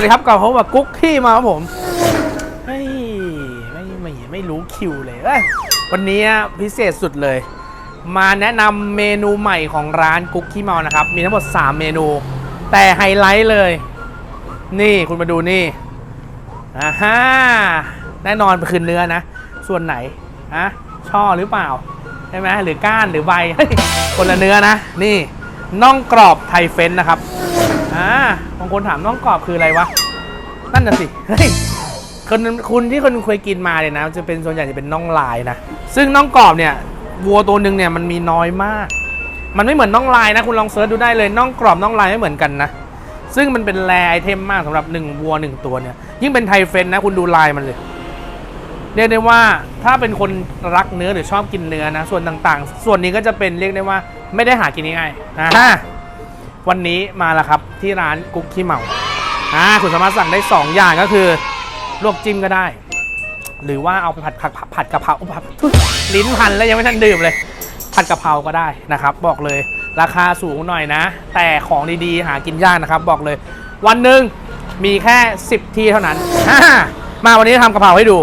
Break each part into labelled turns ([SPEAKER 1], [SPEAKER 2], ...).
[SPEAKER 1] วัสดีครับกับผมว่ากุ๊กที่มาครับผมไม่ไม่ไม่ไม่รู้คิวเลยเอ้ยวันนี้พิเศษสุดเลย มาแนะนำเมนูใหม่ของร้านกุ๊กขี้เมานะครับ มีทั้งหมด 3 เมนู แต่ไฮไลท์เลย นี่คุณมาดูนี่อ่าฮะแน่นอนคือเนื้อนะ ส่วนไหนอะช่อหรือเปล่า ใช่ไหมหรือก้านหรือใบคนละเนื้อนะ นี่น่องกรอบไทยเฟ้นนะครับ อ่าบางคนถามน่องกรอบคืออะไรวะ นั่นน่ะสิ เฮ้ยคนคุณที่คนเคยกินมาเนี่ยนะ จะเป็นส่วนใหญ่จะเป็นน่องลายนะ ซึ่งน่องกรอบเนี่ยวัวตัวหนึ่งเนี่ยมันมีน้อยมาก มันไม่เหมือนน่องลายนะ คุณลองเซิร์ชดูได้เลยน่องกรอบน่องลายไม่เหมือนกันนะ ซึ่งมันเป็นแรไอเทมมากสำหรับหนึ่งวัวหนึ่งตัวเนี่ย ยิ่งเป็นไทยเฟรนนะ คุณดูลายมันเลย เรียกได้ว่าถ้าเป็นคนรักเนื้อหรือชอบกินเนื้อนะ ส่วนต่างๆ ส่วนนี้ก็จะเป็นเรียกได้ว่าไม่ได้หากินง่ายๆอ่า วันนี้มาแล้วครับที่ร้านกุ๊กขี้เมาอ่าคุณสามารถสั่งได้ 2 อย่างก็คือลวกจิ้มก็ได้ หรือว่าเอาไปผัดผัดผัดผดกะเพราอุ๊ยผัดลิ้นพันแล้วยังไม่ทันดื่มเลย ผัดกะเพราก็ได้นะครับ บอกเลยราคาสูงหน่อยนะ แต่ของดีๆ หากินยากนะครับ บอกเลย วันหนึ่งมีแค่ 10 ที่เท่านั้นอ่ามาวันนี้ทำกะเพราให้ดู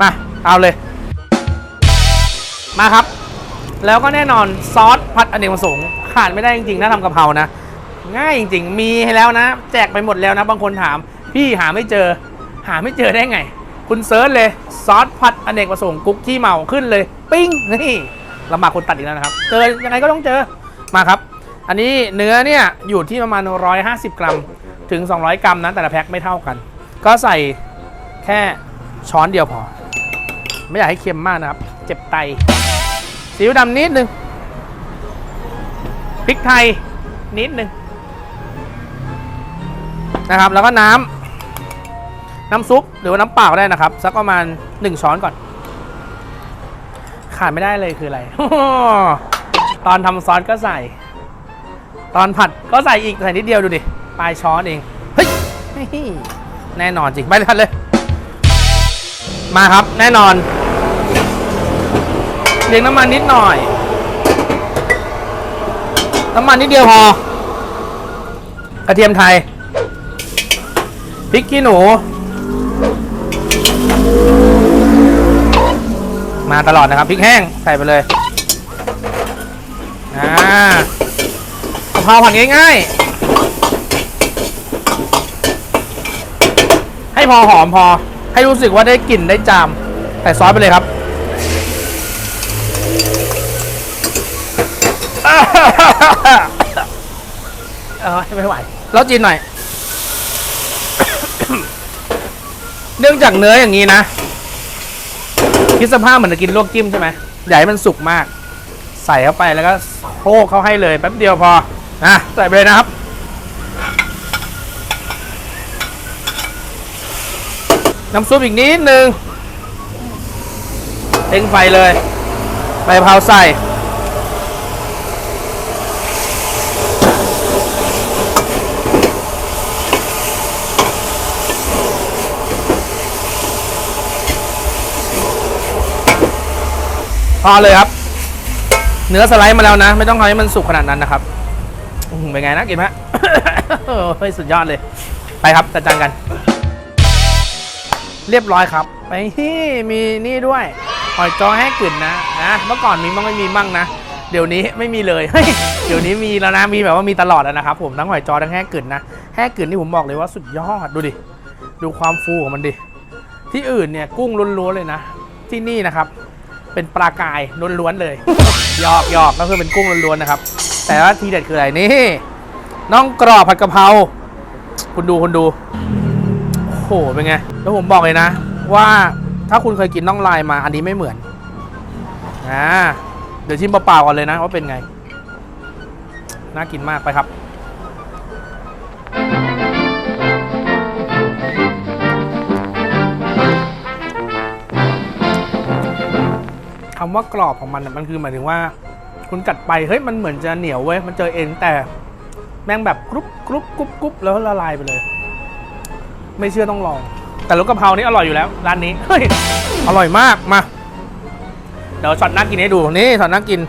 [SPEAKER 1] มาเอาเลย มาครับ แล้วก็แน่นอนซอสผัดอเนกประสงค์ขาดไม่ได้จริงๆถ้าทำกะเพรานะ ง่ายจริงๆ มีให้แล้วนะ แจกไปหมดแล้วนะ บางคนถาม พี่หาไม่เจอ หาไม่เจอได้ไง คุณเซิร์ชเลยซอสผัดอเนกประสงค์กุ๊กขี้เมาขึ้นเลย ปิ้งนี่ลำบากคนตัดอีกแล้วนะครับ เจอยังไงก็ต้องเจอมาครับ อันนี้เนื้อเนี่ยอยู่ที่ประมาณ 150 กรัม ถึง 200 กรัมนะแต่ละแพ็คไม่เท่ากัน ก็ใส่แค่ช้อนเดียวพอ ไม่อยากให้เค็มมากนะครับ เจ็บไตซีอิ๊วดำนิดนึงพริกไทยนิดนึง นะครับ แล้วก็น้ำน้ำซุปหรือว่าน้ำเปล่าได้นะครับ สักประมาณ 1 ช้อนก่อน ขาดไม่ได้เลยคืออะไร ตอนทำซอสก็ใส่ ตอนผัดก็ใส่อีกใส่นิดเดียวดูดิปลายช้อนเองเฮ้ยแน่นอนจริงไปเลยทันเลย มาครับแน่นอนเลี้ยงน้ำมันนิดหน่อย น้ำมันนิดเดียวพอกระเทียมไทย พริกขี้หนู มาตลอดนะครับพริกแห้งใส่ไปเลยอ่ากะเพราผัดง่ายๆ ให้พอหอมพอ ให้รู้สึกว่าได้กลิ่นได้จามใส่ซอสไปเลยครับเออไม่ไหวแล้วจีนหน่อย เนื่องจากเนื้ออย่างนี้นะคิดสภาพเหมือนจะกินลวกจิ้มใช่ไหมอย่าให้มันสุกมาก ใส่เข้าไปแล้วก็โคกเข้าให้เลยแป๊บเดียวพออะใส่ไปเลยนะครับ น้ำซุปอีกนิดนึงเต็งไฟเลยใบเพราใส่ พอเลยครับ เนื้อสไลด์มาแล้วนะ ไม่ต้องทำให้มันสุกขนาดนั้นนะครับเป็นไงนะกินไหมเฮ้ยสุดยอดเลย ไปครับจัดจานกัน เรียบร้อยครับไปมีนี่ด้วยหอยจอแห้กลิ่นนะนะเมื่อก่อนมีบ้างไม่มีบ้างนะเดี๋ยวนี้ไม่มีเลยเดี๋ยวนี้มีแล้วนะมีแบบว่ามีตลอดแล้วนะครับผมทั้งหอยจอทั้งแห้กลิ่นนะแห้กลิ่นนี่ผมบอกเลยว่าสุดยอดดูดิดูความฟูของมันดิที่อื่นเนี่ยกุ้งล้วนๆเลยนะ ที่นี่นะครับ เป็นปลากายล้วนๆเลยหยอกหยอกก็คือเป็นกุ้งล้วนๆนะครับ แต่ว่าทีเด็ดคืออะไรนี่น่องกรอบผัดกะเพราคุณดูคุณดูโอ้โหเป็นไงแล้วผมบอกเลยนะ ว่าถ้าคุณเคยกินน่องลายมา อันนี้ไม่เหมือนอ่าเดี๋ยวชิมเปล่าๆก่อนเลยนะว่าเป็นไง น่ากินมากไปครับ คำว่ากรอบของมันมันคือหมายถึงว่า คุณกัดไปเฮ้ยมันเหมือนจะเหนียวเว้ยมันเจอเอ็นแต่แม่งแบบกรุบกรุบกรุบกรุบแล้วละลายไปเลย ไม่เชื่อต้องลอง แต่รสกะเพรานี่อร่อยอยู่แล้ว ร้านนี้เฮ้ยอร่อยมากมาเดี๋ยวช็อตน่ากินให้ดูนี่ช็อตน่ากิน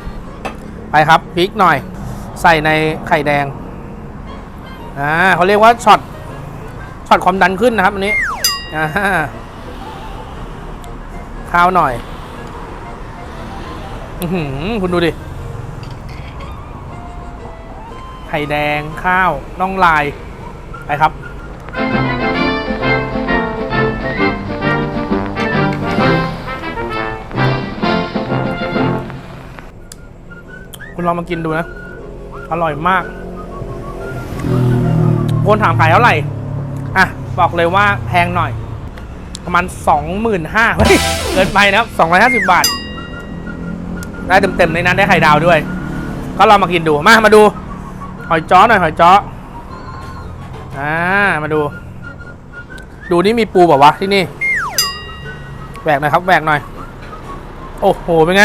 [SPEAKER 1] ไปครับพริกหน่อย ใส่ในไข่แดงอ่าเขาเรียกว่าช็อตชผัดความดันขึ้นนะครับอันนี้อ่าข้าวหน่อย อือหือคุณดูดิ ไข่แดงข้าวน่องลาย ไปครับ คุณลองมากินดูนะ อร่อยมาก คนถามขายเท่าไหร่ อะ บอกเลยว่าแพงหน่อย ประมาณสองหมื่นห้าเฮ้ยเกินไปนะครับสองร้อยห้าสิบบาท ได้เต็มๆในนั้นได้ไข่ดาวด้วย ก็ลองมากินดูมามาดู หอยจ้อหน่อยหอยจ้ออ่ามาดู ดูนี่มีปูแบบวะที่นี่แหวกหน่อยครับแหวกหน่อย โอ้โหเป็นไง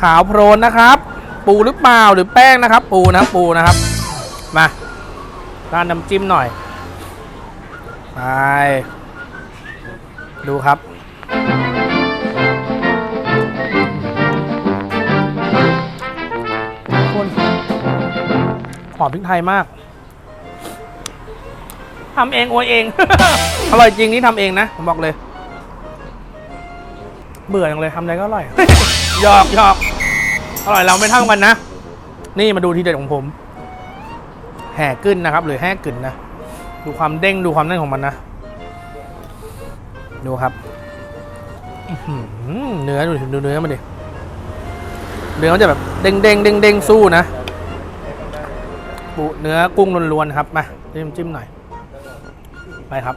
[SPEAKER 1] ขาวโพลนนะครับ ปูหรือเปล่าหรือแป้งนะครับ ปูนะครับปูนะครับ มาราดน้ำจิ้มหน่อยไปดูครับ หอมพริกไทยมากทำเองโอยเอง อร่อยจริงนี่ทำเองนะ ผมบอกเลย เบื่อจังเลยทำอะไรก็อร่อยหยอกหยอกอร่อยเราไม่เท่ากันนะ นี่มาดูทีเด็ดของผม แห่กึ้นนะครับ หรือแห่กึ่นนะ ดูความเด้งดูความนั่นของมันนะ ดูครับอื้อหือเนื้อดูดิดูเนื้อมันดิเนื้อมันจะแบบเด้งเด้งเด้งเด้งสู้นะ ปูเนื้อกุ้งล้วนๆครับมาจิ้มจิ้มหน่อย ไปครับ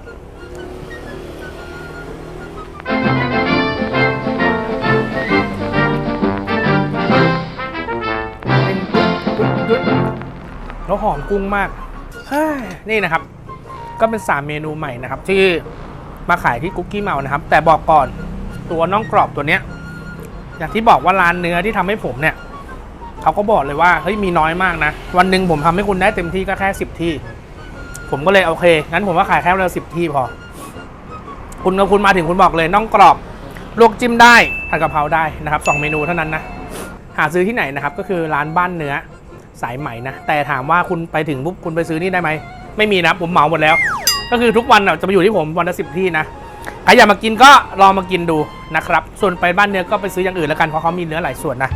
[SPEAKER 1] แล้วหอมกุ้งมาก นี่นะครับ ก็เป็น 3 เมนูใหม่นะครับ ที่มาขายที่กุ๊กกี้เมานะครับ แต่บอกก่อนตัวน่องกรอบตัวเนี้ย อย่างที่บอกว่าร้านเนื้อที่ทำให้ผมเนี่ย เขาก็บอกเลยว่าเฮ้ยมีน้อยมากนะ วันหนึ่งผมทำให้คุณได้เต็มที่ก็แค่10ที่ ผมก็เลยโอเค งั้นผมก็ขายแค่เราสิบที่พอ คุณกับคุณมาถึงคุณบอกเลยน่องกรอบลวกจิ้มได้ผัดกะเพราได้นะครับสองเมนูเท่านั้นนะ หาซื้อที่ไหนนะครับ ก็คือร้านบ้านเนื้อสายใหม่นะ แต่ถามว่าคุณไปถึงปุ๊บคุณไปซื้อนี่ได้ไหม ไม่มีนะผมเหมาหมดแล้ว ก็คือทุกวันจะมาอยู่ที่ผมวันละสิบที่นะใครอยากมากินก็ลองมากินดูนะครับ ส่วนไปบ้านเนื้อก็ไปซื้ออย่างอื่นแล้วกันเพราะเขามีเนื้อหลายส่วนนะ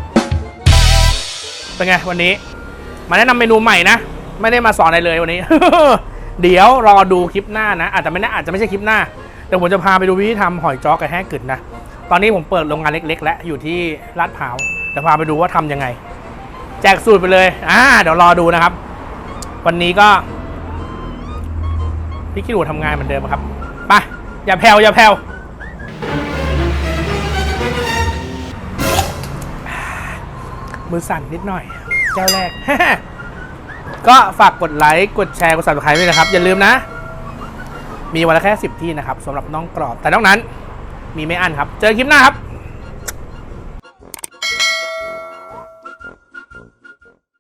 [SPEAKER 1] เป็นไงวันนี้ มาแนะนำเมนูใหม่นะ ไม่ได้มาสอนอะไรเลยวันนี้ เดี๋ยวรอดูคลิปหน้านะ อาจจะไม่น่าอาจจะไม่ใช่คลิปหน้าเดี๋ยวผมจะพาไปดูวิธีทำหอยจ้อกับแห้กึ่นนะ ตอนนี้ผมเปิดโรงงานเล็ก ๆ แล้วอยู่ที่ลาดพร้าวเดี๋ยวพาไปดูว่าทำยังไง แจกสูตรไปเลยอ่าเดี๋ยวรอดูนะครับ วันนี้ก็พี่คิดดูทำงานเหมือนเดิมครับไปอย่าแผ่วอย่าแผ่ว มือสั่นนิดหน่อย เจ้าแรก ก็ฝากกดไลค์กดแชร์กดซับสไครต์ด้วยนะครับ อย่าลืมนะ มีวันละแค่ 10 ที่นะครับสำหรับน้องกรอบ แต่นอกนั้น มีไม่อั้นครับ เจอคลิปหน้าครับ